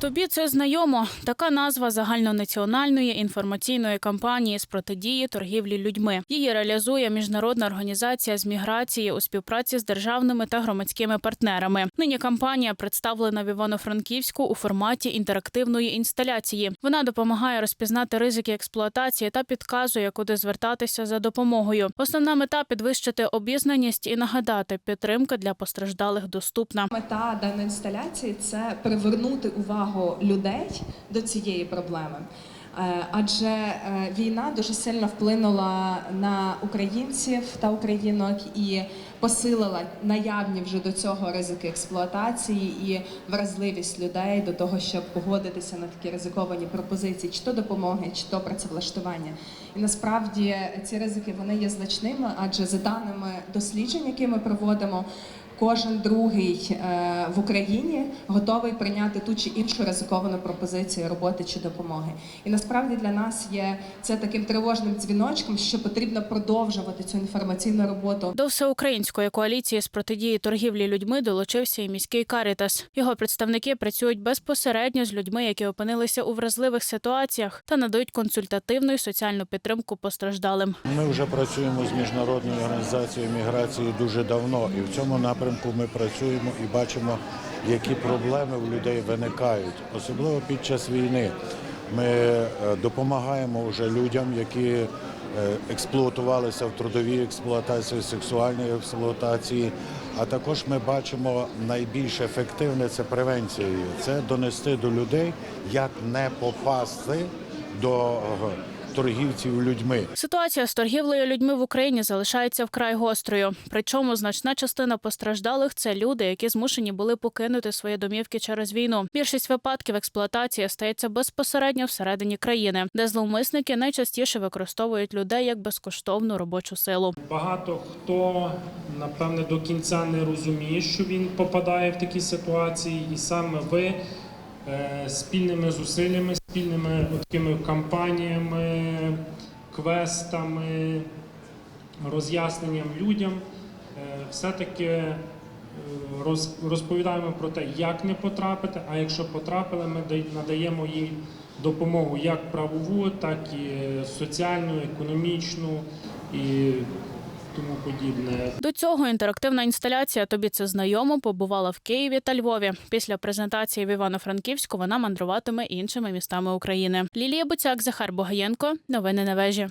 Тобі це знайомо. Така назва загальнонаціональної інформаційної кампанії з протидії торгівлі людьми. Її реалізує міжнародна організація з міграції у співпраці з державними та громадськими партнерами. Нині кампанія представлена в Івано-Франківську у форматі інтерактивної інсталяції. Вона допомагає розпізнати ризики експлуатації та підказує, куди звертатися за допомогою. Основна мета підвищити обізнаність і нагадати, підтримка для постраждалих доступна. Мета даної інсталяції це привернути увагу людей до цієї проблеми. Е, Адже е, війна дуже сильно вплинула на українців та українок і посилила наявні вже до цього ризики експлуатації і вразливість людей до того, щоб погодитися на такі ризиковані пропозиції, чи то допомоги, чи то працевлаштування. І насправді ці ризики вони є значними, адже за даними досліджень, які ми проводимо. Кожен другий е, в Україні готовий прийняти ту чи іншу ризиковану пропозицію роботи чи допомоги. І насправді для нас є це таким тривожним дзвіночком, що потрібно продовжувати цю інформаційну роботу. До всеукраїнської коаліції з протидії торгівлі людьми долучився і міський Карітас. Його представники працюють безпосередньо з людьми, які опинилися у вразливих ситуаціях, та надають консультативну і соціальну підтримку постраждалим. Ми вже працюємо з міжнародною організацією міграції дуже давно, і в цьому напрямку ми працюємо і бачимо, які проблеми у людей виникають, особливо під час війни. Ми е, допомагаємо вже людям, які е, експлуатувалися в трудовій експлуатації, сексуальній експлуатації. А також ми бачимо найбільш ефективне це превенція. Це донести до людей, як не попасти до торгівців людьми. Ситуація з торгівлею людьми в Україні залишається вкрай гострою. Причому значна частина постраждалих це люди, які змушені були покинути свої домівки через війну. Більшість випадків експлуатації стається безпосередньо всередині країни, де зловмисники найчастіше використовують людей як безкоштовну робочу силу. Багато хто напевне до кінця не розуміє, що він попадає в такі ситуації, і саме ви е, спільними зусиллями, спільними такими кампаніями, квестами, роз'ясненням людям е, все-таки е, розповідаємо про те, як не потрапити. А якщо потрапили, ми надаємо їм допомогу як правову, так і е, соціальну, економічну і тому подібне. До цього інтерактивна інсталяція тобі це знайомо побувала в Києві та Львові. Після презентації в Івано-Франківську вона мандруватиме іншими містами України. Лілія Буцяк, Захар Богаєнко. Новини на вежі.